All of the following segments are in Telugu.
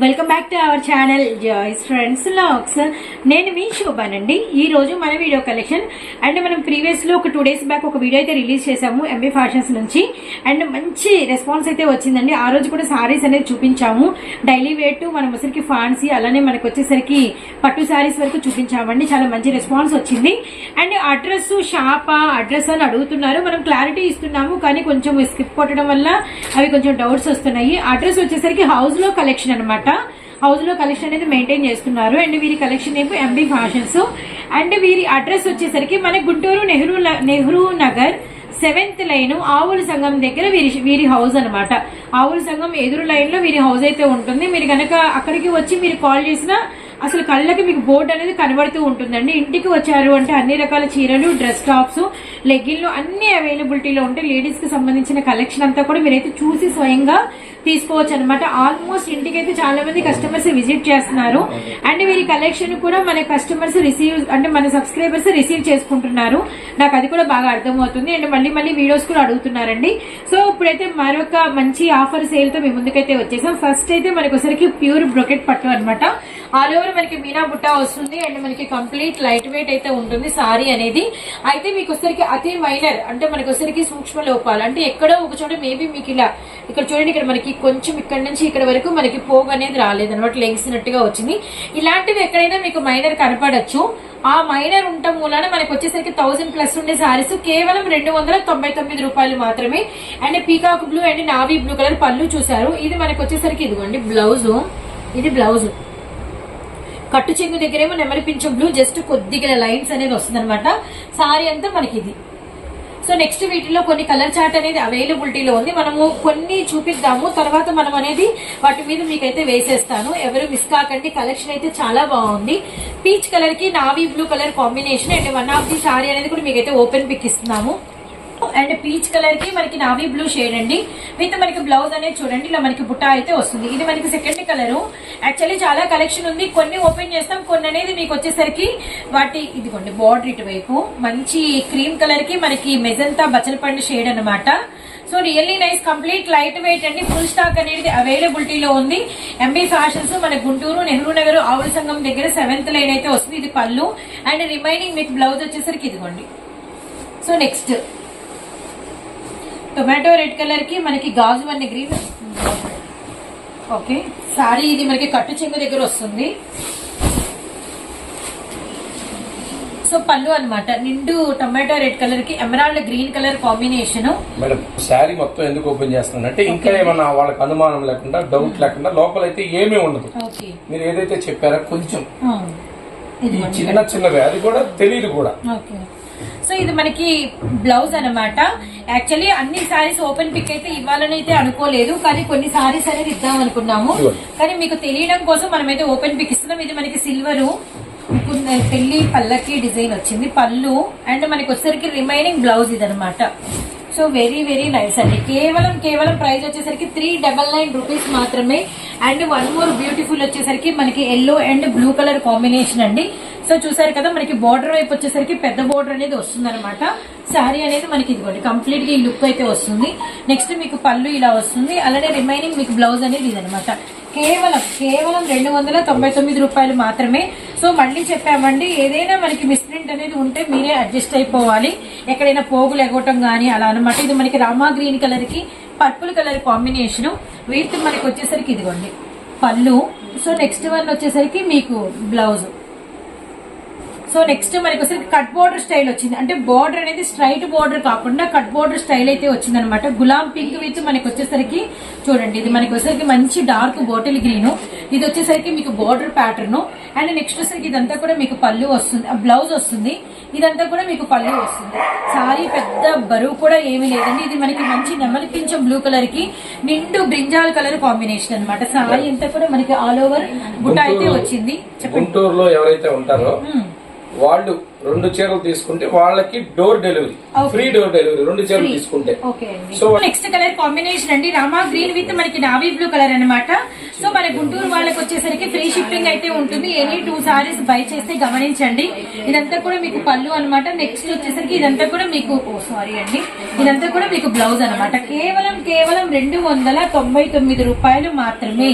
Welcome back to our channel joys friends lakhs నేను మీ శోభానండి. ఈ రోజు మన వీడియో కలెక్షన్ అండ్ మనం ప్రీవియస్లో ఒక టూ డేస్ బ్యాక్ ఒక వీడియో అయితే రిలీజ్ చేసాము ఎంబీ ఫ్యాషన్స్ నుంచి. అండ్ మంచి రెస్పాన్స్ అయితే వచ్చిందండి. ఆ రోజు కూడా సారీస్ అనేది చూపించాము. డైలీ వేటు మనం ముసరికి ఫాన్సీ అలానే మనకు వచ్చేసరికి పట్టు సారీస్ వరకు చూపించామండి. చాలా మంచి రెస్పాన్స్ వచ్చింది. అండ్ అడ్రస్ షాపా అడ్రస్ అని అడుగుతున్నారు. మనం క్లారిటీ ఇస్తున్నాము కానీ కొంచెం స్కిప్ కొట్టడం వల్ల అవి కొంచెం డౌట్స్ వస్తున్నాయి. అడ్రస్ వచ్చేసరికి హౌస్లో కలెక్షన్ అనమాట హౌస్లో కలెక్షన్ అనేది మెయింటైన్ చేస్తున్నారు. అండ్ వీరి కలెక్షన్ ఏమో ఎంబీ ఫ్యాషన్స్ అండ్ వీరి అడ్రస్ వచ్చేసరికి మన గుంటూరు నెహ్రూ నెహ్రూ నగర్ సెవెంత్ లైన్ ఆవుల సంఘం దగ్గర వీరి వీరి హౌస్ అనమాట. ఆవుల సంఘం ఎదురు లైన్లో వీరి హౌస్ అయితే ఉంటుంది. మీరు కనుక అక్కడికి వచ్చి మీరు కాల్ చేసినా అసలు కళ్ళకి మీకు బోర్డు అనేది కనబడుతూ ఉంటుందండి. ఇంటికి వచ్చారు అంటే అన్ని రకాల చీరలు డ్రెస్ టాప్స్ లెగ్గిన్లు అన్ని అవైలబిలిటీలో ఉంటాయి లేడీస్కి సంబంధించిన కలెక్షన్ అంతా కూడా మీరైతే చూసి స్వయంగా తీసుకోవచ్చు అనమాట ఆల్మోస్ట్ ఇంటికి అయితే చాలా మంది కస్టమర్స్ విజిట్ చేస్తున్నారు. అండ్ వీరి కలెక్షన్ కూడా మన కస్టమర్స్ రిసీవ్ అంటే మన సబ్స్క్రైబర్స్ రిసీవ్ చేసుకుంటున్నారు. నాకు అది కూడా బాగా అర్థమవుతుంది. అండ్ మళ్ళీ మళ్ళీ వీడియోస్ కూడా అడుగుతున్నారండి. సో ఇప్పుడైతే మరొక మంచి ఆఫర్ సేల్తో మీ ముందుకైతే వచ్చేసాం. ఫస్ట్ అయితే మనకు ఒకసారికి ప్యూర్ బ్రొకెట్ పట్టు అనమాట ఆల్ ఓవర్ మనకి మీనా బుట్ట వస్తుంది. అండ్ మనకి కంప్లీట్ లైట్ వెయిట్ అయితే ఉంటుంది సారీ అనేది. అయితే మీకు ఒకసారికి అతి మైనర్ అంటే మనకి వచ్చరికి సూక్ష్మ లోపాలు అంటే ఎక్కడో ఒక చోట మేబీ మీకు ఇలా ఇక్కడ చూడండి ఇక్కడ మనకి కొంచెం ఇక్కడ నుంచి ఇక్కడ వరకు మనకి పోగు అనేది రాలేదు అనమాట లెగిసినట్టుగా వచ్చింది. ఇలాంటివి ఎక్కడైనా మీకు మైనర్ కనపడచ్చు. ఆ మైనర్ ఉండటం మూలాన మనకి వచ్చేసరికి థౌసండ్ ప్లస్ ఉండే సారీస్ కేవలం రెండు వందల తొంభై తొమ్మిది రూపాయలు మాత్రమే. And peacock blue and navy blue colour పళ్ళు చూసారు ఇది మనకి వచ్చేసరికి ఇదిగోండి బ్లౌజ్ ఇది బ్లౌజ్ కట్టు చెంగు దగ్గరేమో నెమరిపించం బ్లూ జస్ట్ కొద్దిగా లైన్స్ అనేది వస్తుంది అనమాట సారీ అంతా మనకి ఇది సో నెక్స్ట్ వీటిలో కొన్ని కలర్ చార్ట్ అనేది అవైలబిలిటీలో ఉంది. మనము కొన్ని చూపిద్దాము. తర్వాత మనం అనేది వాటి మీద మీకైతే వేసేస్తాను. ఎవరు మిస్ కాకండి. కలెక్షన్ అయితే చాలా బాగుంది. పీచ్ కలర్కి navy blue colour combination and one of the sari అనేది కూడా మీకైతే ఓపెన్ పిక్ ఇస్తున్నాము. అండ్ పీచ్ కలర్కి మనకి నావీ బ్లూ షేడ్ అండి. విత్ మనకి బ్లౌజ్ అనేది చూడండి ఇలా మనకి బుట్ట అయితే వస్తుంది. ఇది మనకి సెకండ్ కలర్ యాక్చువల్లీ చాలా కలెక్షన్ ఉంది. కొన్ని ఓపెన్ చేస్తాం. కొన్ని అనేది మీకు వచ్చేసరికి వాటి ఇదిగోండి బార్డర్ ఇటువైపు. మంచి క్రీమ్ కలర్కి మనకి మెజంతా బచ్చలపండు షేడ్ అన్నమాట. So really nice complete light weight అండి. ఫుల్ స్టాక్ అనేది అవైలబిలిటీలో ఉంది. ఎంబీ ఫ్యాషన్స్ మన గుంటూరు నెహ్రూ నగర్ ఆవుల సంఘం దగ్గర సెవెంత్ లైన్ అయితే వస్తుంది. ఇది పళ్ళు. అండ్ రిమైనింగ్ మీకు బ్లౌజ్ వచ్చేసరికి ఇదిగోండి. సో నెక్స్ట్ టొమాటో రెడ్ కలర్కి మనకి గాజు అనే గ్రీన్ ఓకే సారీ ఇది మనకి కట్టు చెంగు దగ్గర వస్తుంది. సో పళ్ళు అన్నమాట. నిండు టొమాటో రెడ్ కలర్కి emerald green colour combination madam sari మొత్తం ఎందుకు ఓపెన్ చేస్తున్నానంటే ఇంకా ఏమన్నా వాళ్ళకి అనుమానం లేకుండా డౌట్ లేకుండా లోపలైతే ఏమీ ఉండదు. మీరు ఏదైతే చెప్పారో కొంచెం. ఇదిగోండి. చిన్న చిన్నవి అది కూడా తెలియదు కూడా. ఓకే సో ఇది మనకి బ్లౌజ్ అన్నమాట. యాక్చువల్లీ అన్ని సారీస్ ఓపెన్ పిక్ అయితే ఇవ్వాలని అయితే అనుకోలేదు కానీ కొన్ని సారీస్ అనేది ఇద్దాం అనుకున్నాము. కానీ మీకు తెలియడం కోసం మనమైతే ఓపెన్ పిక్ ఇస్తున్నాం. ఇది మనకి సిల్వర్ పెళ్ళి పల్లకి డిజైన్ వచ్చింది. పళ్ళు అండ్ మనకి వచ్చేసరికి రిమైనింగ్ బ్లౌజ్ ఇది అనమాట సో వెరీ వెరీ నైస్ అండి. కేవలం కేవలం ప్రైస్ వచ్చేసరికి త్రీ డబల్ నైన్ రూపీస్ మాత్రమే. అండ్ వన్ మోర్ బ్యూటిఫుల్ వచ్చేసరికి మనకి yellow and blue colour combination అండి. సో చూసారు కదా మనకి బార్డర్ వైపు వచ్చేసరికి పెద్ద బార్డర్ అనేది వస్తుంది అనమాట శారీ అనేది మనకి ఇదిగోండి కంప్లీట్గా ఈ లుక్ అయితే వస్తుంది. నెక్స్ట్ మీకు పళ్ళు ఇలా వస్తుంది. అలానే రిమైనింగ్ మీకు బ్లౌజ్ అనేది ఇదనమాట కేవలం కేవలం రెండు వందల తొంభై తొమ్మిది రూపాయలు మాత్రమే. సో మళ్ళీ చెప్పామండి ఏదైనా మనకి మిస్ప్రింట్ అనేది ఉంటే మీరే అడ్జస్ట్ అయిపోవాలి. ఎక్కడైనా పోగులు ఎగవటం కానీ అలా అనమాట ఇది మనకి రామా గ్రీన్ కలర్కి పర్పుల్ కలర్ కాంబినేషన్ వీటి మనకి వచ్చేసరికి ఇదిగోండి పళ్ళు. సో నెక్స్ట్ వన్ వచ్చేసరికి మీకు బ్లౌజ్ సో నెక్స్ట్ మనకి వచ్చేసరికి కట్ బోర్డర్ స్టైల్ వచ్చింది. అంటే బోర్డర్ అనేది స్ట్రైట్ బోర్డర్ కాకుండా కట్ బోర్డర్ స్టైల్ అయితే వచ్చింది అనమాట గులాం పింక్ విత్ మనకి వచ్చేసరికి చూడండి ఇది మనకి వచ్చేసరికి మంచి డార్క్ బాటిల్ గ్రీన్. ఇది వచ్చేసరికి మీకు బోర్డర్ ప్యాటర్న్. అండ్ నెక్స్ట్ వచ్చేసరికి ఇదంతా కూడా మీకు పళ్ళు వస్తుంది బ్లౌజ్ వస్తుంది. ఇదంతా కూడా మీకు పళ్ళు వస్తుంది. సారీ పెద్ద బరువు కూడా ఏమీ లేదండి. ఇది మనకి మంచి నెమలి పింఛం బ్లూ కలర్కి నిండు బ్రింజాల్ కలర్ కాంబినేషన్ అన్నమాట. సారీ అంతా కూడా మనకి ఆల్ ఓవర్ బుట్ట అయితే వచ్చింది. చెప్పండి. గుంటూరులో ఎవరైతే ఉంటారో. వాళ్ళు రెండు చీరలు తీసుకుంటే వాళ్ళకి door delivery. Free door delivery రెండు చీరలు. తీసుకుంటే. సో నెక్స్ట్ కలర్ కాంబినేషన్ అండి. రామా గ్రీన్ విత్ మనకి నావీ బ్లూ కలర్ అన్నమాట. సో మన గుంటూరు వాళ్ళకి వచ్చేసరికి ఫ్రీ షిప్పింగ్ అయితే ఉంటుంది. ఎనీ టూ సారీస్ బై చేస్తే గమనించండి. ఇదంతా కూడా మీకు పళ్ళు అన్నమాట. నెక్స్ట్ వచ్చేసరికి ఇదంతా కూడా మీకు సారీ అండి. ఇదంతా కూడా మీకు బ్లౌజ్ అన్నమాట. కేవలం కేవలం రెండు వందల తొంభై తొమ్మిది రూపాయలు మాత్రమే.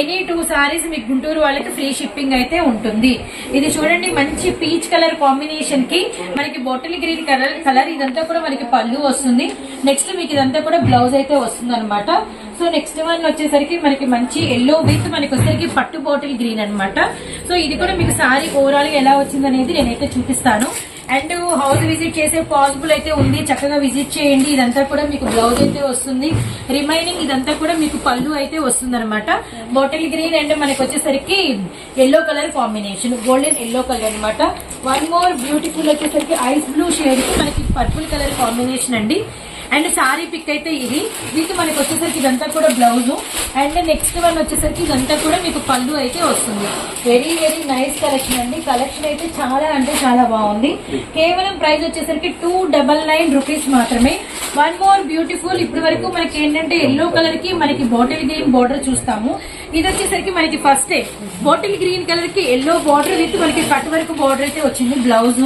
ఎనీ టూ సారీస్ మీకు గుంటూరు వాళ్ళకి ఫ్రీ షిప్పింగ్ అయితే ఉంటుంది. ఇది చూడండి మంచి పీచ్ కలర్ కాంబినేషన్ కి మనకి బాటిల్ గ్రీన్ కలర్ కలర్ ఇదంతా కూడా మనకి పళ్ళు వస్తుంది. నెక్స్ట్ మీకు ఇదంతా కూడా బ్లౌజ్ అయితే వస్తుంది అనమాట సో నెక్స్ట్ వన్ వచ్చేసరికి మనకి మంచి ఎల్లో విత్ మనకి వచ్చేసరికి పట్టు బాటిల్ గ్రీన్ అనమాట సో ఇది కూడా మీకు సారీ ఓవరాల్గా ఎలా వచ్చింది అనేది నేనైతే చూపిస్తాను. అండ్ హౌస్ విజిట్ చేసే పాసిబుల్ అయితే ఉంది. చక్కగా విజిట్ చేయండి. ఇదంతా కూడా మీకు బ్లౌజ్ అయితే వస్తుంది. రిమైనింగ్ ఇదంతా కూడా మీకు పళ్ళు అయితే వస్తుంది అనమాట బాటిల్ గ్రీన్ అండ్ మనకి వచ్చేసరికి yellow colour combination golden yellow colour అనమాట వన్ మోర్ బ్యూటిఫుల్ వచ్చేసరికి ఐస్ బ్లూ షేడ్ మనకి పర్పుల్ కలర్ కాంబినేషన్ అండి. అండ్ సారీ పిక్ అయితే ఇది. దీనికి మనకి వచ్చేసరికి ఇదంతా కూడా బ్లౌజ్. అండ్ నెక్స్ట్ వన్ వచ్చేసరికి ఇదంతా కూడా మీకు పళ్ళు అయితే వస్తుంది. వెరీ వెరీ నైస్ కలెక్షన్ అండి. కలెక్షన్ అయితే చాలా అంటే చాలా బాగుంది. కేవలం ప్రైస్ వచ్చేసరికి టూ డబల్ నైన్ రూపీస్ మాత్రమే. వన్ మోర్ బ్యూటిఫుల్ ఇప్పటి వరకు మనకి ఏంటంటే ఎల్లో కలర్కి మనకి బాటిల్ గ్రీన్ బార్డర్ చూస్తాము. ఇది వచ్చేసరికి మనకి ఫస్ట్ బాటిల్ గ్రీన్ కలర్కి ఎల్లో బార్డర్ విత్ మనకి కట్ వరకు బార్డర్ అయితే వచ్చింది బ్లౌజ్.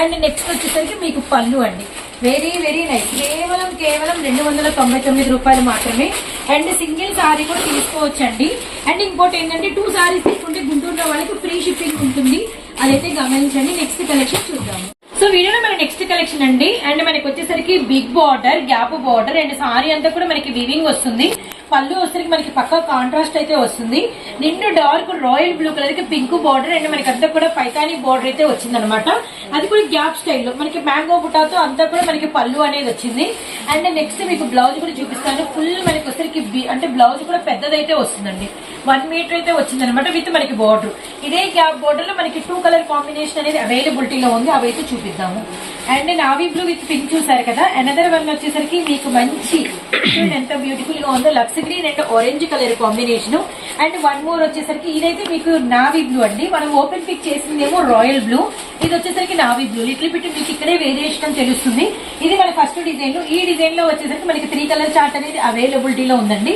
అండ్ నెక్స్ట్ వచ్చేసరికి మీకు పళ్ళు అండి. Very very nice. కేవలం కేవలం రెండు వందల తొంభై తొమ్మిది రూపాయలు మాత్రమే. అండ్ సింగిల్ సారీ కూడా తీసుకోవచ్చండి. అండ్ ఇంకోటి ఏంటంటే టూ సారీస్ తీసుకుంటే గుంటూరులో వాళ్ళకి ఫ్రీ షిప్పింగ్ ఉంటుంది. అదైతే గమనించండి. నెక్స్ట్ కలెక్షన్ చూద్దాము. సో వీడియోలో మన నెక్స్ట్ కలెక్షన్ అండి. అండ్ మనకి వచ్చేసరికి big border gap border and sari అంతా కూడా మనకి వివింగ్ వస్తుంది. పళ్ళు వచ్చేసరికి మనకి పక్క కాంట్రాస్ట్ అయితే వస్తుంది. నిండు డార్క్ రాయల్ బ్లూ కలర్కి పింక్ బార్డర్ అండ్ మనకి అంతా కూడా పైతాని బార్డర్ అయితే వచ్చింది అనమాట అది కూడా గ్యాప్ స్టైల్లో మనకి మ్యాంగో బుటాతో అంతా కూడా మనకి పళ్ళు అనేది వచ్చింది. అండ్ నెక్స్ట్ మీకు బ్లౌజ్ కూడా చూపిస్తాను. ఫుల్ మనకి వచ్చేసరికి అంటే బ్లౌజ్ కూడా పెద్దదైతే వస్తుందండి. వన్ మీటర్ అయితే వచ్చింది అనమాట విత్ మనకి బార్డర్ ఇదే గ్యాప్ బార్డర్లో మనకి టూ కలర్ కాంబినేషన్ అనేది అవైలబిలిటీలో ఉంది. అవి అయితే చూపిద్దాము. And navy blue with pink చూసారు కదా? అనదర్ వన్ వచ్చేసరికి మీకు మంచి ఎంత బ్యూటిఫుల్గా ఉందో. Lux green and orange colour combination and one more వచ్చేసరికి ఇదైతే మీకు నావీ బ్లూ అండి. మనం ఓపెన్ పిక్ చేసిందేమో రాయల్ బ్లూ ఇది వచ్చేసరికి నావీ బ్లూ లిటిల్ బిట్ మీకు ఇక్కడే వేరియేషన్ అని తెలుస్తుంది. ఇది మన ఫస్ట్ డిజైన్ ఈ డిజైన్లో వచ్చేసరికి మనకి త్రీ కలర్ చార్ట్ అనేది అవైలబిలిటీలో ఉందండి.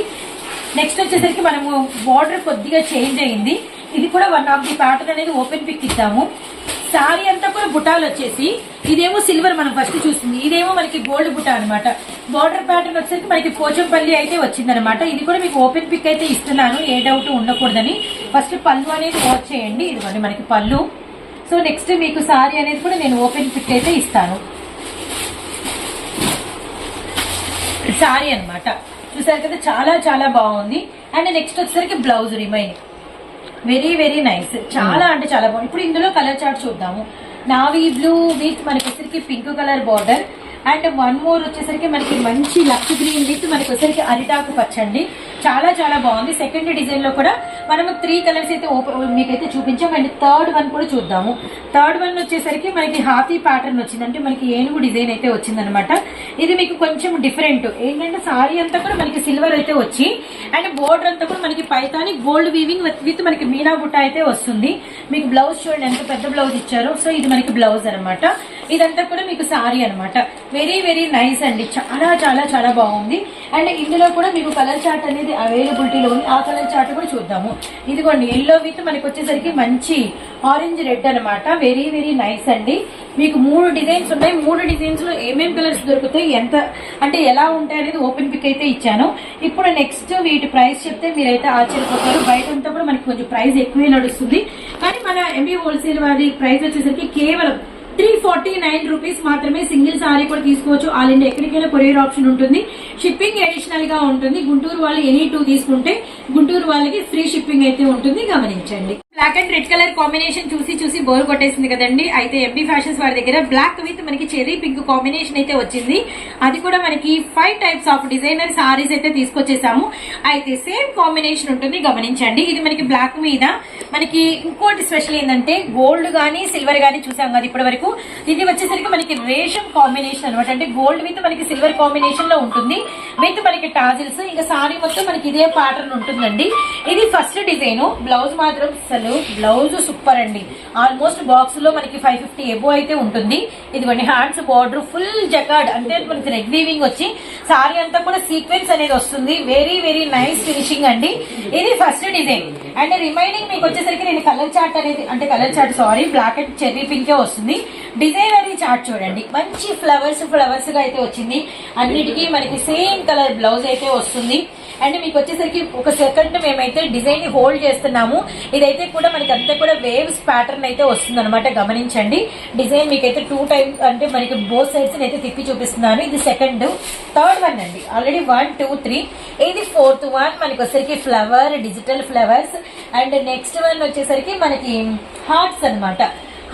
నెక్స్ట్ వచ్చేసరికి మనము బార్డర్ కొద్దిగా చేంజ్ అయింది. ఇది కూడా వన్ ఆఫ్ ది ప్యాటర్న్ అనేది ఓపెన్ పిక్ ఇద్దాము సారీ అంతా కూడా బుటాలు వచ్చేసి ఇదేమో సిల్వర్ మనం ఫస్ట్ చూసింది. ఇదేమో మనకి గోల్డ్ బుటా అనమాట బార్డర్ ప్యాటర్న్ వచ్చేసరికి మనకి పోచంపల్లి అయితే వచ్చిందనమాట ఇది కూడా మీకు ఓపెన్ పిక్ అయితే ఇస్తున్నాను. ఏ డౌట్ ఉండకూడదని. ఫస్ట్ పళ్ళు అనేది వాచ్ చేయండి. ఇదిగోండి మనకి పళ్ళు. సో నెక్స్ట్ మీకు సారీ అనేది కూడా నేను ఓపెన్ పిక్ అయితే ఇస్తాను. సారీ అన్నమాట. చూసారు కదా చాలా చాలా బాగుంది. అండ్ నెక్స్ట్ వచ్చేసరికి blouse remaining very very nice. చాలా అంటే చాలా బాగుంది. ఇప్పుడు ఇందులో కలర్ చార్ట్ చూద్దాము. నావీ బ్లూ విత్ మనకి వచ్చేసరికి pink colour border. And one more వచ్చేసరికి మనకి మంచి లక్స్ గ్రీన్ విత్ మనకి వచ్చేసరికి అరిటాకు పచ్చండి. చాలా చాలా బాగుంది. సెకండ్ డిజైన్లో కూడా మనము త్రీ కలర్స్ అయితే ఓపెన్ మీకైతే చూపించాం. అండ్ థర్డ్ వన్ కూడా చూద్దాము. థర్డ్ వన్ వచ్చేసరికి మనకి హాఫీ ప్యాటర్న్ వచ్చిందంటే మనకి ఏనుగు డిజైన్ అయితే వచ్చిందనమాట ఇది మీకు కొంచెం డిఫరెంట్ ఏంటంటే సారీ అంతా కూడా మనకి సిల్వర్ అయితే వచ్చి అండ్ బోర్డర్ అంతా కూడా మనకి పైతాని గోల్డ్ వీవింగ్ విత్ మనకి మీనా బుట్ట అయితే వస్తుంది. మీకు బ్లౌజ్ చూడండి ఎంత పెద్ద బ్లౌజ్ ఇచ్చారో. సో ఇది మనకి బ్లౌజ్ అనమాట ఇదంతా కూడా మీకు సారీ అనమాట వెరీ వెరీ నైస్ అండి. చాలా చాలా చాలా బాగుంది. అండ్ ఇందులో కూడా మీకు కలర్ చార్ట్ అనేది అవైలబిలిటీలో ఉంది. ఆ కలర్ చార్ట్ కూడా చూద్దాము. ఇదిగోండి ఎల్లో విత్ మనకి వచ్చేసరికి మంచి ఆరెంజ్ రెడ్ అనమాట వెరీ వెరీ నైస్ అండి. మీకు మూడు డిజైన్స్ ఉన్నాయి. మూడు డిజైన్స్లో ఏమేమి కలర్స్ దొరుకుతాయి? ఎంత అంటే ఎలా ఉంటాయి అనేది ఓపెన్ పిక్ అయితే ఇచ్చాను. ఇప్పుడు నెక్స్ట్ వీటి ప్రైస్ చెప్తే మీరైతే ఆశ్చర్యపోతారు. బయట అంతా కూడా మనకి కొంచెం ప్రైస్ ఎక్కువే నడుస్తుంది. కానీ మన ఎంబీ హోల్సేల్ వారి ప్రైస్ వచ్చేసరికి కేవలం త్రీ ఫార్టీ నైన్ రూపీస్ మాత్రమే సింగిల్ సారీ కూడా తీసుకోవచ్చు. ఆల్ ఇండియా ఎక్కడికైనా కొరియర్ ఆప్షన్ ఉంటుంది. షిప్పింగ్ అడిషనల్గా ఉంటుంది. గుంటూరు వాళ్ళు ఎనీ టూ తీసుకుంటే గుంటూరు వాళ్ళకి ఫ్రీ షిప్పింగ్ అయితే ఉంటుంది. గమనించండి. Black and red colour combination చూసి చూసి బోర్ కొట్టేసింది కదండి. అయితే ఎంబీ ఫ్యాషన్స్ వారి దగ్గర బ్లాక్ విత్ మనకి చెరీ పింక్ కాంబినేషన్ అయితే వచ్చింది. అది కూడా మనకి five types of designer saris అయితే తీసుకొచ్చేసాము. అయితే సేమ్ కాంబినేషన్ ఉంటుంది గమనించండి. ఇది మనకి బ్లాక్ మీద. మనకి ఇంకోటి స్పెషల్ ఏంటంటే గోల్డ్ గానీ సిల్వర్ గానీ చూసాం కదా ఇప్పటి వరకు ఇది వచ్చేసరికి మనకి రేషం కాంబినేషన్ అనమాట అంటే గోల్డ్ విత్ మనకి సిల్వర్ కాంబినేషన్లో ఉంటుంది. విత్ మనకి టాజిల్స్ ఇంకా సారీ మొత్తం మనకి ఇదే ప్యాటర్న్ ఉంటుందండి. ఇది ఫస్ట్ డిజైన్ బ్లౌజ్ మాత్రం అసలు బ్లౌజ్ సూపర్ అండి. ఆల్మోస్ట్ బాక్స్లో మనకి ఫైవ్ ఫిఫ్టీ ఎబో అయితే ఉంటుంది. ఇదిగోండి హ్యాండ్స్ బార్డర్ ఫుల్ జకాడ్ అంటే మనకి రెడ్ వీవింగ్ వచ్చి సారీ అంతా కూడా సీక్వెన్స్ అనేది వస్తుంది. వెరీ వెరీ నైస్ ఫినిషింగ్ అండి. ఇది ఫస్ట్ డిజైన్ అండ్ రిమైనింగ్ మీకు వచ్చేసరికి నేను కలర్ చార్ట్ అనేది అంటే colour chart sari black and cherry పింకే వస్తుంది. డిజైన్ అనేది చార్ట్ చూడండి. మంచి ఫ్లవర్స్ ఫ్లవర్స్గా అయితే వచ్చింది. అన్నిటికీ మనకి సేమ్ కలర్ బ్లౌజ్ అయితే వస్తుంది. అండ్ మీకు వచ్చేసరికి ఒక సెకండ్ మేమైతే డిజైన్ని హోల్డ్ చేస్తున్నాము. ఇదైతే కూడా మనకి అంతా కూడా వేవ్స్ ప్యాటర్న్ అయితే వస్తుంది అనమాట గమనించండి. డిజైన్ మీకైతే టూ టైమ్స్ అంటే మనకి బోత్ సైడ్స్ అయితే తిప్పి చూపిస్తున్నాను. ఇది సెకండ్ థర్డ్ వన్ అండి. ఆల్రెడీ వన్ టూ త్రీ ఇది ఫోర్త్ వన్ మనకి వచ్చేసరికి flower digital flowers and next one వచ్చేసరికి మనకి హార్ట్స్ అన్నమాట.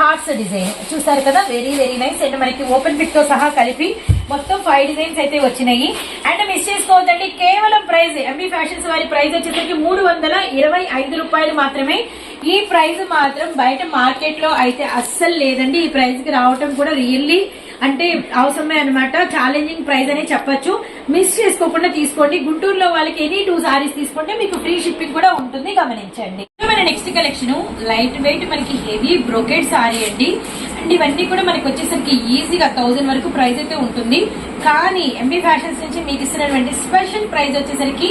Hearts design. చూసారు కదా? Very very nice. అండ్ మనకి ఓపెన్ పిక్తో సహా కలిపి మొత్తం ఫైవ్ డిజైన్స్ అయితే వచ్చినాయి. అండ్ మిస్ చేసుకోవద్దండి కేవలం ప్రైస్ ఎంబీ ఫ్యాషన్స్ వారి ప్రైస్ వచ్చేసరికి మూడు వందల ఇరవై ఐదు రూపాయలు మాత్రమే. ఈ ప్రైస్ మాత్రం బయట మార్కెట్లో అయితే అస్సలు లేదండి. ఈ ప్రైస్కి రావటం కూడా రియల్లీ అంటే అవసరమే అనమాట ఛాలెంజింగ్ ప్రైస్ అని చెప్పొచ్చు. మిస్ చేసుకోకుండా తీసుకోండి. గుంటూరులో వాళ్ళకి ఎనీ టూ సారీస్ తీసుకుంటే మీకు ఫ్రీ షిప్పింగ్ కూడా ఉంటుంది. గమనించండి. నెక్స్ట్ కలెక్షన్ లైట్ వెయిట్ మనకి హెవీ బ్రోకెడ్ సారీ అండి. అండ్ ఇవన్నీ కూడా మనకి వచ్చేసరికి ఈజీగా థౌజండ్ వరకు ప్రైస్ అయితే ఉంటుంది. కానీ ఎంబీ ఫ్యాషన్స్ నుంచి మీకు ఇస్తున్నటువంటి స్పెషల్ ప్రైస్ వచ్చేసరికి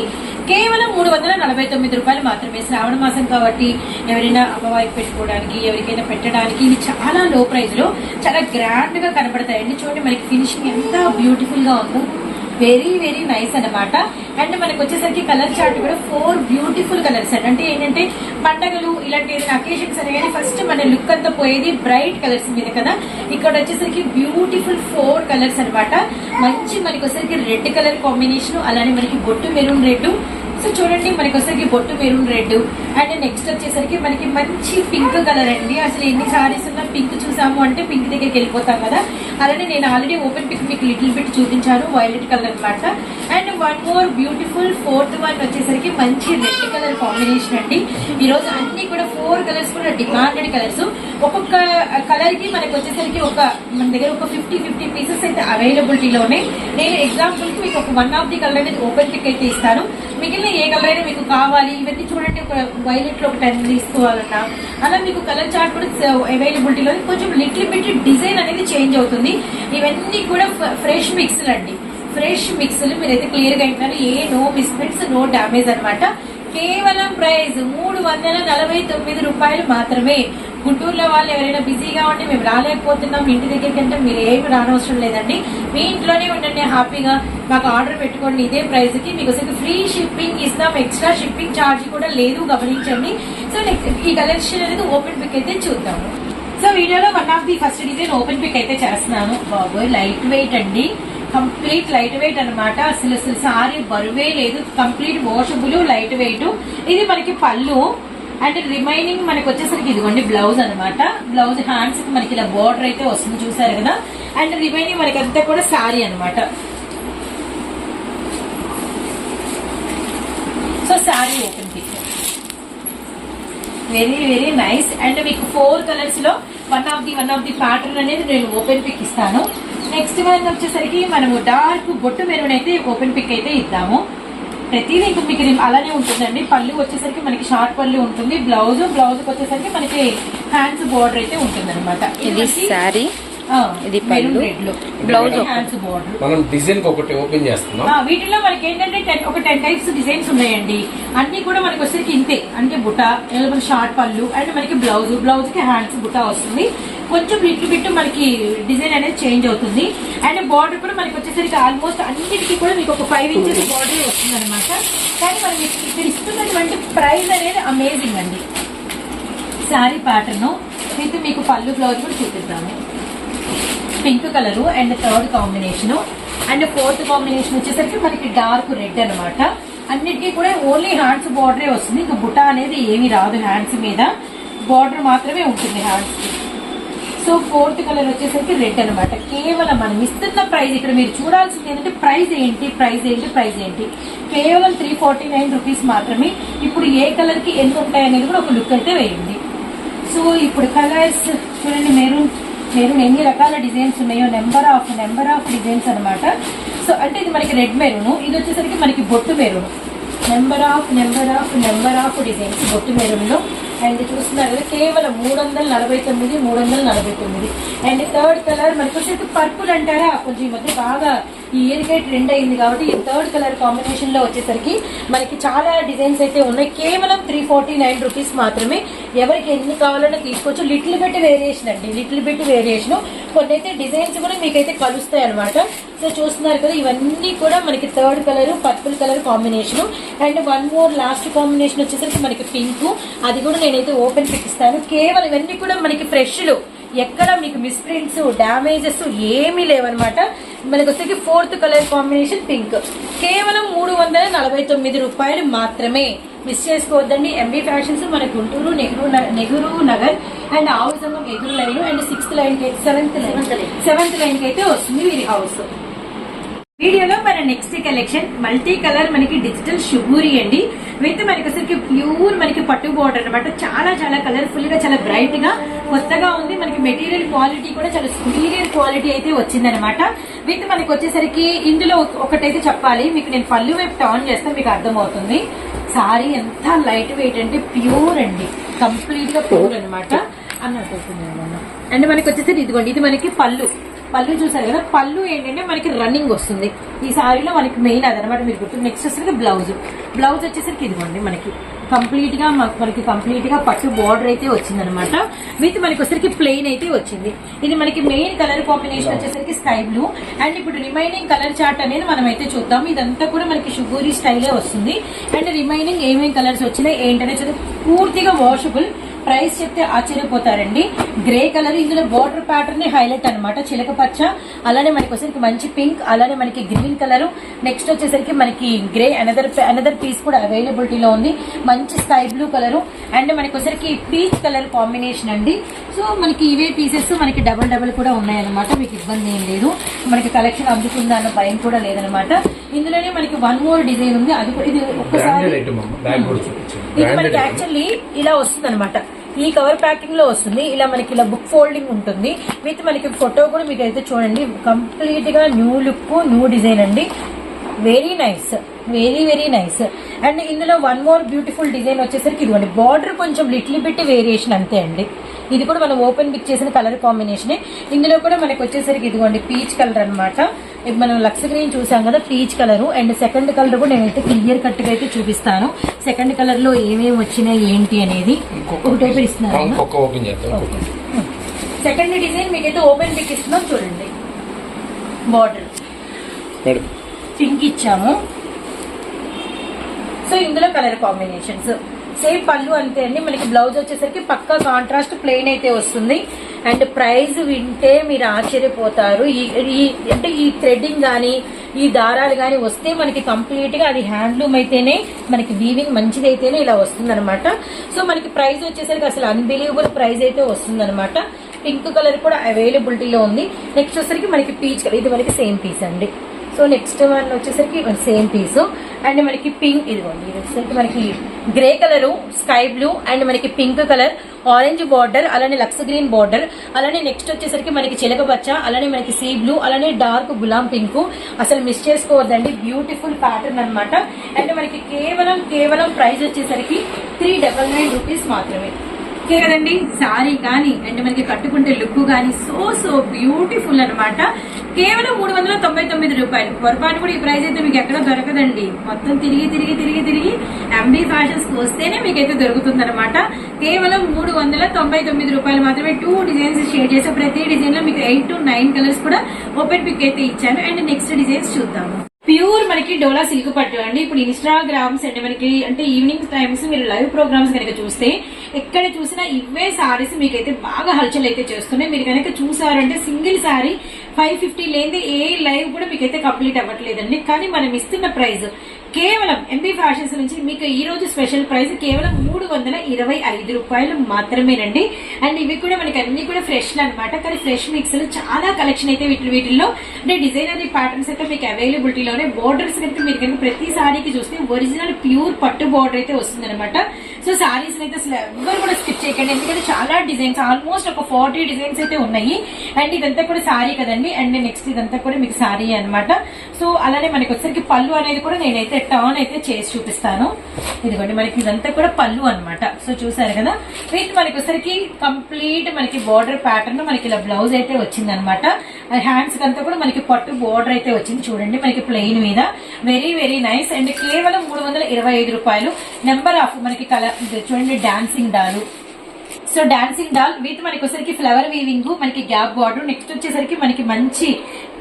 కేవలం మూడు వందల నలభై తొమ్మిది రూపాయలు మాత్రమే. శ్రావణ మాసం కాబట్టి ఎవరైనా అమ్మవారికి పెట్టుకోవడానికి ఎవరికైనా పెట్టడానికి ఇవి చాలా లో ప్రైస్లో చాలా గ్రాండ్గా కనబడతాయండి. చూడండి మనకి ఫినిషింగ్ ఎంత బ్యూటిఫుల్గా ఉందో. వెరీ వెరీ నైస్ అన్నమాట. అండ్ మనకు వచ్చేసరికి కలర్ చార్ట్ కూడా ఫోర్ బ్యూటిఫుల్ కలర్స్ అండి అంటే ఏంటంటే పండగలు ఇలాంటి ఏదైనా అకేషన్స్ అనేవి కానీ ఫస్ట్ మన లుక్ అంతా పోయేది బ్రైట్ కలర్స్ మీద కదా. ఇక్కడ వచ్చేసరికి బ్యూటిఫుల్ ఫోర్ కలర్స్ అన్నమాట. మంచి మనకి వచ్చేసరికి రెడ్ కలర్ కాంబినేషన్ అలానే మనకి బొట్టు మెరూన్ రెడ్ సో చూడండి మనకి వచ్చేసరికి బొట్టు మెరూన్ రెడ్. అండ్ నెక్స్ట్ వచ్చేసరికి మనకి మంచి పింక్ కలర్ అండి. అసలు ఎన్ని సారీస్ ఉన్నా పింక్ చూసాము అంటే పింక్ దగ్గరికి వెళ్ళిపోతాం కదా. అలానే నేను ఆల్రెడీ ఓపెన్ పిక్ మీకు లిటిల్ బిట్ చూపించాను వైలెట్ కలర్ అన్నమాట. And one more beautiful fourth one వచ్చేసరికి మంచి రెడ్ కలర్ కాంబినేషన్ అండి. ఈ రోజు అన్ని కూడా ఫోర్ కలర్స్ కూడా డిమాండెడ్ కలర్స్ ఒక్కొక్క కలర్కి మనకి వచ్చేసరికి ఒక మన దగ్గర ఒక ఫిఫ్టీ ఫిఫ్టీ పీసెస్ అయితే అవైలబిలిటీలో ఉన్నాయి నేను ఎగ్జాంపుల్కి మీకు ఒక వన్ ఆఫ్ ది కలర్ అనేది ఓపెన్ పిక్ అయితే ఇస్తాను. మిగిలిన ఏ కలర్ అయినా మీకు కావాలి. ఇవన్నీ చూడండి ఒక వైలెట్లో ఒక టెన్ తీసుకోవాలన్నా అలా మీకు కలర్ చార్ట్ కూడా అవైలబిలిటీలో కొంచెం లిటిల్ బిట్ డిజైన్ అనేది చేంజ్ అవుతుంది. ఇవన్నీ కూడా ఫ్రెష్ మిక్స్లు అండి. ఫ్రెష్ మిక్స్లు మీరైతే క్లియర్గా వింటున్నారు. ఏ నో మిస్ప్రింట్స్ నో డ్యామేజ్ అనమాట కేవలం ప్రైస్ మూడు వందల నలభై తొమ్మిది రూపాయలు మాత్రమే. గుంటూరులో వాళ్ళు ఎవరైనా బిజీగా ఉండి మేము రాలేకపోతున్నాం ఇంటి దగ్గరికి అంటే మీరు ఏమి రానవసరం లేదండి. మీ ఇంట్లోనే ఉండండి హ్యాపీగా మాకు ఆర్డర్ పెట్టుకోండి ఇదే ప్రైస్కి మీకు అసలు ఫ్రీ షిప్పింగ్ ఇస్తాం ఎక్స్ట్రా షిప్పింగ్ ఛార్జ్ కూడా లేదు గమనించండి. సో నెక్స్ట్ ఈ కలెక్షన్ అనేది ఓపెన్ పిక్ అయితే చూద్దాము. సో వీడియోలో one of the first design open pick అయితే చేస్తున్నాను. బాబోయ్ లైట్ వెయిట్ అండి. కంప్లీట్ లైట్ వెయిట్ అనమాట అసలు అసలు సారీ బరువే లేదు. కంప్లీట్ వాషబుల్ లైట్ వెయిట్ ఇది మనకి పళ్ళు. అండ్ రిమైనింగ్ మనకి వచ్చేసరికి ఇదిగోండి బ్లౌజ్ అనమాట బ్లౌజ్ హ్యాండ్స్ మనకి ఇలా బార్డర్ అయితే వస్తుంది చూసారు కదా. అండ్ రిమైనింగ్ మనకి అంతా కూడా శారీ అన్నమాట. So sari open pick very very nice and మీకు ఫోర్ కలర్స్లో one of the one of the pattern అనేది నేను ఓపెన్ పిక్ ఇస్తాను. నెక్స్ట్ వన్ వచ్చేసరికి మనము డార్క్ బొట్టు మెరూన్ అయితే ఓపెన్ పిక్ అయితే ఇద్దాము. ప్రతిదీ ఇంకా మీకు ఇది అలానే ఉంటుందండి. పళ్ళు వచ్చేసరికి మనకి షార్ట్ పళ్ళు ఉంటుంది. బ్లౌజ్ బ్లౌజ్ వచ్చేసరికి మనకి హ్యాండ్స్ బోర్డర్ అయితే ఉంటుంది అనమాట ఇది శారీ ఇది పళ్ళు. బ్లౌజ్ బ్లౌజ్ హ్యాండ్స్ బోర్డర్ మనం డిజైన్కి ఒకటి ఓపెన్ చేస్తున్నాం. ఆ, వీటిలో మనకి ఏంటంటే టెన్ ఒక టెన్ టైప్స్ డిజైన్స్ ఉన్నాయండి. అన్ని కూడా మనకి వచ్చేసరికి ఇంతే. అంటే మన షార్ట్ పళ్ళు అండ్ మనకి బ్లౌజ్ బ్లౌజ్కి హ్యాండ్స్ బుట్ట వస్తుంది. కొంచెం లిట్లు బిట్టు మనకి డిజైన్ అనేది చేంజ్ అవుతుంది. అండ్ బార్డర్ కూడా మనకి వచ్చేసరికి ఆల్మోస్ట్ అన్నిటికీ కూడా మీకు ఒక ఫైవ్ ఇంచెస్ బార్డర్ వస్తుంది అనమాట కానీ మనం ఇక్కడ ఇస్తున్నటువంటి ప్రైస్ అనేది అమేజింగ్ అండి. శారీ ప్యాటర్న్ విత్ మీకు పళ్ళు బ్లౌజ్ కూడా చూపిద్దాము. Pink colour and third combination and fourth combination వచ్చేసరికి మనకి డార్క్ రెడ్ అనమాట అన్నిటికీ కూడా ఓన్లీ హ్యాండ్స్ బార్డరే వస్తుంది. ఇంకా బుట్ట అనేది ఏమీ రాదు హ్యాండ్స్ మీద. బార్డర్ మాత్రమే ఉంటుంది హ్యాండ్స్కి సో ఫోర్త్ కలర్ వచ్చేసరికి రెడ్ అనమాట కేవలం మనం ఇస్తున్న ప్రైస్ ఇక్కడ మీరు చూడాల్సింది ఏంటంటే ప్రైస్ ఏంటి ప్రైస్ ఏంటి ప్రైస్ ఏంటి. కేవలం త్రీ ఫార్టీ నైన్ రూపీస్ మాత్రమే. ఇప్పుడు ఏ కలర్కి ఎంత ఉంటాయి అనేది కూడా ఒక లుక్ అయితే వేయండి. సో ఇప్పుడు కలర్స్ చూడండి మెరూన్ మెరూన్ ఎన్ని రకాల డిజైన్స్ ఉన్నాయో number of number of designs అనమాట సో అంటే ఇది మనకి రెడ్ మెరూన్ ఇది వచ్చేసరికి మనకి బొట్టు maroon. Number of number of number of designs బొట్టు మెరూన్లో. అండ్ చూస్తున్నారు కదా కేవలం మూడు వందల నలభై తొమ్మిది మూడు వందల నలభై తొమ్మిది. అండ్ థర్డ్ కలర్ మనకి వచ్చేసి పర్పుల్ అంటారా? కొంచెం ఈ మధ్య బాగా ఈ ఇయర్కే ట్రెండ్ అయింది కాబట్టి ఈ థర్డ్ కలర్ కాంబినేషన్లో వచ్చేసరికి మనకి చాలా డిజైన్స్ అయితే ఉన్నాయి. కేవలం త్రీ ఫార్టీ నైన్ రూపీస్ మాత్రమే. ఎవరికి ఎన్ని కావాలన్నా తీసుకోవచ్చు. లిటిల్ బిట్ వేరియేషన్ అండి. లిటిల్ బిట్ వేరియేషన్ కొన్ని అయితే డిజైన్స్ కూడా మీకైతే కలుస్తాయి అనమాట సో చూస్తున్నారు కదా ఇవన్నీ కూడా మనకి third colour purple colour combination and one more last combination వచ్చేసరికి మనకి పింక్ అది కూడా నేనైతే ఓపెన్ పెట్టిస్తాను. కేవలం ఇవన్నీ కూడా మనకి ఫ్రెష్లు ఎక్కడ మీకు మిస్ప్రింట్స్ డ్యామేజెస్ ఏమీ లేవన్నమాట. మనకు వచ్చేసి ఫోర్త్ కలర్ కాంబినేషన్ పింక్ కేవలం మూడు వందల నలభై తొమ్మిది రూపాయలు మాత్రమే. మిస్ చేసుకోవద్దండి. ఎంబీ ఫ్యాషన్స్ మన గుంటూరు నెహ్రూ నెహ్రూ నగర్ అండ్ హౌస్ సంఘం ఎదురు లైన్ అండ్ సిక్స్త్ లైన్కి అయితే సెవెంత్ లైన్ సెవెంత్ లైన్కి అయితే వస్తుంది వీరి హౌస్ వీడియోలో మన నెక్స్ట్ కలెక్షన్ మల్టీ కలర్ మనకి డిజిటల్ షుగూరి అండి. విత్ మనకి అసలు ప్యూర్ మనకి పట్టు బోర్డర్ అనమాట చాలా చాలా కలర్ఫుల్గా చాలా బ్రైట్గా కొత్తగా ఉంది. మనకి మెటీరియల్ క్వాలిటీ కూడా చాలా సుపీరియర్ క్వాలిటీ అయితే వచ్చిందనమాట విత్ మనకి వచ్చేసరికి ఇందులో ఒక- ఒకటైతే చెప్పాలి. మీకు నేను పళ్ళు వైపు టర్న్ చేస్తే మీకు అర్థమవుతుంది. సారీ ఎంత లైట్ వెయిట్ అంటే ప్యూర్ అండి. కంప్లీట్గా ప్యూర్ అనమాట అన్నట్టు అండ్ మనకి వచ్చేసరికి ఇదిగోండి ఇది మనకి పళ్ళు. పళ్ళు చూసారు కదా పళ్ళు ఏంటంటే మనకి రన్నింగ్ వస్తుంది. ఈ సారీలో మనకి మెయిన్ అదనమాట మీరు గుర్తు నెక్స్ట్ వచ్చేసరికి బ్లౌజ్ బ్లౌజ్ వచ్చేసరికి ఇదిగోండి మనకి కంప్లీట్గా మనకి కంప్లీట్గా పట్టు బార్డర్ అయితే వచ్చిందనమాట. విత్ మనకి వచ్చేసరికి ప్లెయిన్ అయితే వచ్చింది. ఇది మనకి మెయిన్ కలర్ కాంబినేషన్ వచ్చేసరికి స్కై బ్లూ అండ్ ఇప్పుడు రిమైనింగ్ కలర్ చార్ట్ అనేది మనం అయితే చూద్దాం ఇదంతా కూడా మనకి షుగూరి స్టైలే వస్తుంది. అండ్ రిమైనింగ్ ఏమేమి కలర్స్ వచ్చినాయి ఏంటనే చూద్దాం. పూర్తిగా వాషబుల్ ప్రైస్ చెప్తే ఆశ్చర్యపోతారండి. గ్రే కలర్ ఇందులో బార్డర్ ప్యాటర్న్ హైలైట్ అనమాట చిలక పచ్చ అలానే మనకి వచ్చేసరికి మంచి పింక్ అలానే మనకి గ్రీన్ కలర్. నెక్స్ట్ వచ్చేసరికి మనకి గ్రే అనదర్ అనదర్ పీస్ కూడా అవైలబిలిటీలో ఉంది. మంచి స్కై బ్లూ కలర్. అండ్ మనకి వచ్చేసరికి పీచ్ కలర్ కాంబినేషన్ అండి. సో మనకి ఇవే పీసెస్ మనకి డబుల్ డబుల్ కూడా ఉన్నాయన్నమాట. మీకు ఇబ్బంది ఏం లేదు. మనకి కలెక్షన్ అందుతుందా అన్న భయం కూడా లేదనమాట ఇందులోనే మనకి వన్ మోర్ డిజైన్ ఉంది. అది కూడా ఇది ఒక్కసారి ఇది మనకి యాక్చువల్లీ ఇలా వస్తుంది అనమాట ఈ కవర్ ప్యాకింగ్లో వస్తుంది. ఇలా మనకి ఇలా బుక్ ఫోల్డింగ్ ఉంటుంది. విత్ మనకి ఫోటో కూడా మీకు అయితే చూడండి. కంప్లీట్గా న్యూ లుక్ న్యూ డిజైన్ అండి. Very nice very very nice and ఇందులో వన్ మోర్ బ్యూటిఫుల్ డిజైన్ వచ్చేసరికి ఇదిగోండి. బార్డర్ కొంచెం లిటిల్ బిట్ వేరియేషన్ అంతే అండి. ఇది కూడా మనం ఓపెన్ పిక్ చేసిన కలర్ కాంబినేషన్ ఇందులో కూడా మనకి వచ్చేసరికి ఇదిగోండి పీచ్ కలర్ అన్నమాట. ఇప్పుడు మనం లక్స్ గ్రీన్ చూసాం కదా peach colour and second colour కూడా నేనైతే క్లియర్ కట్గా అయితే చూపిస్తాను. సెకండ్ కలర్లో ఏమేమి వచ్చినాయి ఏంటి అనేది ఒక టైప్ ఇస్తున్నాను. ఇంకొక ఓపెన్ చేద్దాం ఇంకొక. సెకండ్ డిజైన్ మీకైతే ఓపెన్ పిక్ ఇస్తున్నాం చూడండి. బార్డర్ పింక్ ఇచ్చాము. సో ఇందులో కలర్ కాంబినేషన్స్ సేమ్ పళ్ళు అంతే అండి. మనకి బ్లౌజ్ వచ్చేసరికి పక్కా కాంట్రాస్ట్ ప్లెయిన్ అయితే వస్తుంది. అండ్ ప్రైస్ వింటే మీరు ఆశ్చర్యపోతారు. ఈ అంటే ఈ థ్రెడ్డింగ్ కానీ ఈ దారాలు కానీ వస్తే మనకి కంప్లీట్గా అది హ్యాండ్లూమ్ అయితేనే మనకి వీవింగ్ మంచిది అయితేనే ఇలా వస్తుంది సో మనకి ప్రైస్ వచ్చేసరికి అసలు అన్బిలీవబుల్ ప్రైస్ అయితే వస్తుంది పింక్ కలర్ కూడా అవైలబిలిటీలో ఉంది. నెక్స్ట్ వచ్చేసరికి మనకి పీచ్ కలర్ ఇది మనకి సేమ్ పీస్ అండి. సో నెక్స్ట్ వన్ వచ్చేసరికి సేమ్ పీసు అండ్ మనకి పింక్ ఇదిగోండి ఇది వచ్చేసరికి మనకి grey colour sky blue and మనకి పింక్ కలర్ ఆరెంజ్ బార్డర్ అలానే లక్స్ గ్రీన్ బార్డర్ అలానే నెక్స్ట్ వచ్చేసరికి మనకి చిలక పచ్చ అలానే మనకి సీ బ్లూ అలానే డార్క్ గులాం పింక్. అసలు మిస్ చేసుకోవద్దండి బ్యూటిఫుల్ ప్యాటర్న్ అన్నమాట. అండ్ మనకి కేవలం కేవలం ప్రైస్ వచ్చేసరికి త్రీ డబల్ నైన్ రూపీస్ మాత్రమే. ఓకే కదండి? సారీ కానీ అండ్ మనకి కట్టుకుంటే లుక్ కానీ సో సో బ్యూటిఫుల్ అన్నమాట. కేవలం మూడు వందల తొంభై తొమ్మిది రూపాయలు. పొరపాటు కూడా ఈ ప్రైస్ అయితే మీకు ఎక్కడ దొరకదండి. మొత్తం తిరిగి తిరిగి తిరిగి తిరిగి ఎంబీ ఫ్యాషన్స్ వస్తేనే మీకు మీకైతే దొరుకుతుంది అనమాట కేవలం మూడు వందల తొంభై తొమ్మిది రూపాయలు మాత్రమే టూ డిజైన్స్ షేర్ చేసే ప్రతి డిజైన్లో మీకు ఎయిట్ టు నైన్ కలర్స్ కూడా ఓపెన్ పిక్ అయితే ఇచ్చాను. అండ్ నెక్స్ట్ డిజైన్స్ చూద్దాము. ప్యూర్ మనకి డోలా సిల్క్ పట్టు అండి. ఇప్పుడు ఇన్స్టాగ్రామ్స్ అంటే మనకి అంటే ఈవినింగ్ టైమ్స్ మీరు లైవ్ ప్రోగ్రామ్స్ కనుక చూస్తే ఎక్కడ చూసినా ఇవే సారీస్ మీకైతే బాగా హల్చల్ అయితే చేస్తున్నాయి. మీరు కనుక చూసారంటే సింగిల్ సారీ ఫైవ్ ఫిఫ్టీ లేనిది ఏ లైవ్ కూడా మీకైతే కంప్లీట్ అవ్వట్లేదండి. కానీ మనం ఇస్తున్న ప్రైస్ కేవలం ఎంబీ ఫ్యాషన్స్ నుంచి మీకు ఈ రోజు స్పెషల్ ప్రైస్ కేవలం మూడు వందల ఇరవై ఐదు రూపాయలు మాత్రమేనండి. అండ్ ఇవి కూడా మనకి అన్ని కూడా ఫ్రెష్ అనమాట కానీ ఫ్రెష్ మిక్స్ చాలా కలెక్షన్ అయితే వీటి వీటిల్లో అంటే డిజైనరీ ప్యాటర్న్స్ అయితే మీకు అవైలబిలిటీలోనే బోర్డర్స్ కనుక మీరు కనుక ప్రతి సారీకి చూస్తే ఒరిజినల్ ప్యూర్ పట్టు బోర్డర్ అయితే వస్తుంది అనమాట సో శారీస్ అయితే అసలు ఎవరు కూడా స్కిప్ చేయకండి. ఎందుకంటే చాలా డిజైన్స్ ఆల్మోస్ట్ ఒక ఫార్టీ డిజైన్స్ అయితే ఉన్నాయి. అండ్ ఇదంతా కూడా శారీ కదండి. అండ్ నెక్స్ట్ ఇదంతా కూడా మీకు శారీ అనమాట సో అలానే మనకి వచ్చరికి పళ్ళు అనేది కూడా నేనైతే టర్న్ అయితే చేసి చూపిస్తాను. ఇదిగోండి మనకి ఇదంతా కూడా పళ్ళు అనమాట సో చూసారు కదా? విత్ మనకి వచ్చరికి కంప్లీట్ మనకి బార్డర్ ప్యాటర్న్ మనకి ఇలా బ్లౌజ్ అయితే వచ్చింది అనమాట హ్యాండ్స్ అంతా కూడా మనకి పట్టు బార్డర్ అయితే వచ్చింది చూడండి మనకి ప్లెయిన్ మీద. వెరీ వెరీ నైస్ అండ్ కేవలం మూడు వందల ఇరవై ఐదు రూపాయలు. నెంబర్ ఆఫ్ మనకి కలర్ చూడండి dancing doll so dancing doll with మనకి వచ్చేసరికి ఫ్లవర్ వీవింగ్ మనకి గ్యాప్ బార్డర్ నెక్స్ట్ వచ్చేసరికి మనకి మంచి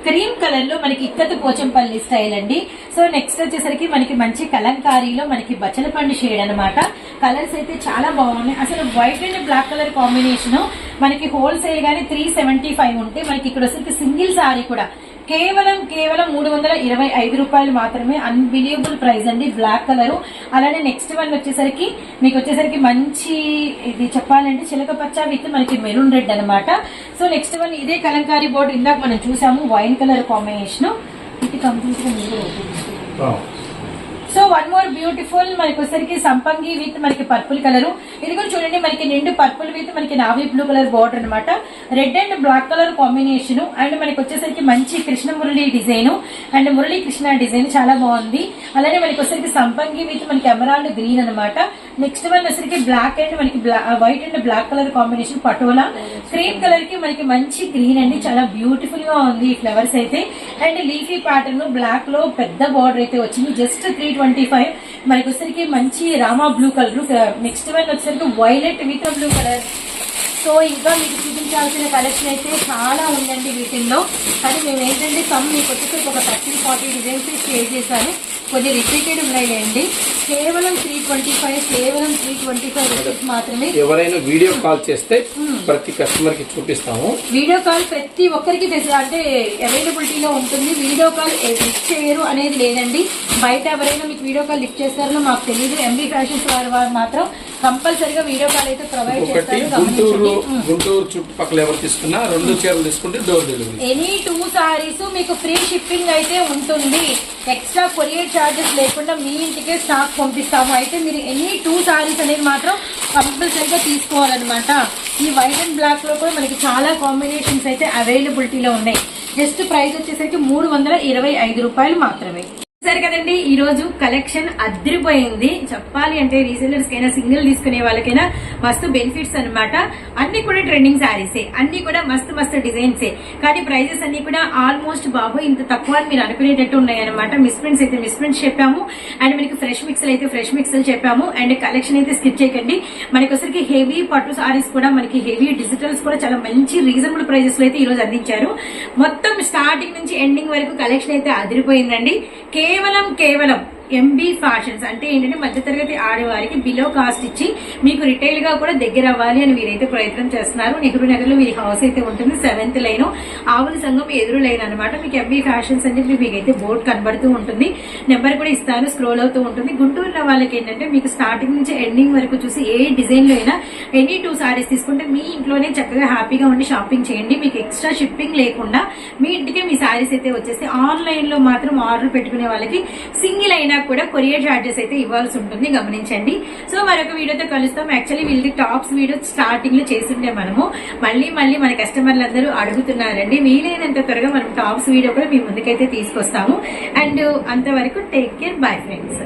క్రీమ్ కలర్లో మనకి ఇక్కత పోచంపల్లి స్టైల్ అండి. సో నెక్స్ట్ వచ్చేసరికి మనకి మంచి కలంకారీలో మనకి బచ్చలపండు షేడ్ అనమాట కలర్స్ అయితే చాలా బాగున్నాయి. అసలు white and black colour combination మనకి హోల్సేల్ గానీ త్రీ సెవెంటీ ఫైవ్ ఉంటే మనకి ఇక్కడ వచ్చేసరికి సింగిల్ సారీ కూడా కేవలం కేవలం మూడు వందల ఇరవై ఐదు రూపాయలు మాత్రమే అన్బిలీవబుల్ ప్రైస్ అండి. బ్లాక్ కలర్ అలానే నెక్స్ట్ వన్ వచ్చేసరికి మీకు వచ్చేసరికి మంచి ఇది చెప్పాలంటే చిలక పచ్చ విత్ మనకి మెరూన్ రెడ్ అన్నమాట. సో నెక్స్ట్ వన్ ఇదే కలంకారీ బోర్డు ఇందాక మనం చూసాము వైన్ కలర్ కాంబినేషన్ ఇది కంప్లీట్గా మీరు సో వన్ మోర్ బ్యూటిఫుల్ మనకి వచ్చేసరికి సంపంగి విత్ మనకి పర్పుల్ కలర్ ఇది కూడా చూడండి మనకి నిండు పర్పుల్ విత్ మనకి నావీ బ్లూ కలర్ బార్డర్ అనమాట red and black colour combination and మనకి వచ్చేసరికి మంచి Krishna Murali design and Murali Krishna design చాలా బాగుంది. అలానే మనకి వచ్చేసరికి సంపంగి విత్ మనకి ఎమరాల్డ్ గ్రీన్ అన్నమాట. నెక్స్ట్ వన్ వచ్చరికి బ్లాక్ అండ్ మనకి white and black colour combination Patola. Cream కలర్కి మనకి మంచి గ్రీన్ అండి చాలా బ్యూటిఫుల్గా ఉంది ఈ ఫ్లవర్స్ అయితే. అండ్ లీఫీ ప్యాటర్న్ బ్లాక్లో పెద్ద బార్డర్ అయితే వచ్చింది జస్ట్ త్రీ ట్వంటీ ఫైవ్ మనకి వచ్చరికి మంచి Rama blue colour next one వచ్చరికి violet with blue colour so ఇంకా మీకు చూపించాల్సిన కలెక్షన్ అయితే చాలా ఉందండి వీటిల్లో. కానీ మేము ఏంటంటే సమ్ మీకు వచ్చేసరికి ఒక థర్టీ ఫార్టీ డిజైన్స్ షేర్ చేశాను. కొద్ది రిపీటెడ్ ఉన్నాయండి. కేవలం త్రీ ట్వంటీ ఫైవ్ కేవలం త్రీ ట్వంటీ ఫైవ్ రూపీస్ మాత్రమే. ఎవరైనా వీడియో కాల్ చేస్తే ప్రతి కస్టమర్కి చూపిస్తాము. వీడియో కాల్ ప్రతి ఒక్కరికి అంటే అవైలబిలిటీలో ఉంటుంది. వీడియో కాల్ లిఫ్ట్ చేయరు అనేది లేదండి. బయట ఎవరైనా మీకు వీడియో కాల్ లిఫ్ట్ చేస్తారో మాకు తెలియదు ఎంబీ ఫ్యాషన్స్ వారి వారు మాత్రం కంపల్సరీగా వీడియో కాల్ అయితే ప్రొవైడ్ చేస్తారు. గుంటూరు గుంటూరు చుట్టుపక్కల ఎవరు తీసుకున్నా రెండు చీరలు తీసుకుంటే door delivery. Any two saris మీకు ఫ్రీ షిప్పింగ్ అయితే ఉంటుంది. ఎక్స్ట్రా కొరియర్ చార్జెస్ లేకుండా మీ ఇంటికే స్టాక్ పంపిస్తాము. అయితే మీరు ఎనీ టూ సారీస్ అనేది మాత్రం కంపల్సరీగా తీసుకోవాలన్నమాట. ఈ వైట్ అండ్ బ్లాక్లో కూడా మనకి చాలా కాంబినేషన్స్ అయితే అవైలబిలిటీలో ఉన్నాయి. జస్ట్ ప్రైస్ వచ్చేసరికి మూడు వందల ఇరవై ఐదు రూపాయలు మాత్రమే. సరే కదండి ఈ రోజు కలెక్షన్ అదిరిపోయింది. చెప్పాలి అంటే రీసెలర్స్ కైనా సింగిల్ తీసుకునే వాళ్ళకైనా మస్తు బెనిఫిట్స్ అన్నమాట. అన్ని కూడా ట్రెండింగ్ శారీసే. అన్ని కూడా మస్తు మస్తు డిజైన్సే. కానీ ప్రైజెస్ అన్ని కూడా ఆల్మోస్ట్ బాబు ఇంత తక్కువ అని మీరు అనుకునేటట్టు ఉన్నాయి అనమాట మిస్ప్రింట్స్ అయితే మిస్ప్రింట్స్ చెప్పాము. అండ్ మనకి ఫ్రెష్ మిక్స్లు అయితే ఫ్రెష్ మిక్స్లు చెప్పాము. అండ్ కలెక్షన్ అయితే స్కిప్ చేయకండి. మనకి ఒకసారికి హెవీ పట్టు సారీస్ కూడా మనకి హెవీ డిజిటల్స్ కూడా చాలా మంచి రీజనబుల్ ప్రైజెస్లో అయితే ఈ రోజు అందించారు. మొత్తం స్టార్టింగ్ నుంచి ఎండింగ్ వరకు కలెక్షన్ అయితే అదిరిపోయిందండి. కే కేవలం కేవలం ఎంబీ ఫ్యాషన్స్ అంటే ఏంటంటే మధ్యతరగతి ఆడవారికి బిలో కాస్ట్ ఇచ్చి మీకు రిటైల్గా కూడా దగ్గర అవ్వాలి అని వీరైతే ప్రయత్నం చేస్తున్నారు. నెహ్రూ నగర్లో వీరి హౌస్ అయితే ఉంటుంది సెవెంత్ లైన్ ఆవుల సంఘం ఎదురు లైన్ అనమాట మీకు ఎంబీ ఫ్యాషన్స్ అని మీకైతే బోర్డు కనబడుతూ ఉంటుంది. నెంబర్ కూడా ఇస్తాను స్క్రోల్ అవుతూ ఉంటుంది. గుంటూరులో వాళ్ళకి ఏంటంటే మీకు స్టార్టింగ్ నుంచి ఎండింగ్ వరకు చూసి ఏ డిజైన్లో అయినా ఎనీ టూ సారీస్ తీసుకుంటే మీ ఇంట్లోనే చక్కగా హ్యాపీగా ఉండి షాపింగ్ చేయండి. మీకు ఎక్స్ట్రా షిప్పింగ్ లేకుండా మీ ఇంటికే మీ సారీస్ అయితే వచ్చేసి ఆన్లైన్లో మాత్రం ఆర్డర్ పెట్టుకునే వాళ్ళకి సింగిల్ అయినా కూడా కొరియర్ చార్జెస్ అయితే ఇవ్వాల్సి ఉంటుంది. గమనించండి. సో మరొక వీడియోతో కలుస్తాం. యాక్చువల్లీ వీళ్ళది టాప్స్ వీడియో స్టార్టింగ్లో చేసిండే మనము. మళ్ళీ మళ్ళీ మన కస్టమర్లు అందరూ అడుగుతున్నారండి. వీలైనంత త్వరగా మనం టాప్స్ వీడియో కూడా మీ ముందుకైతే తీసుకొస్తాము. అండ్ అంతవరకు టేక్ కేర్. Bye friends.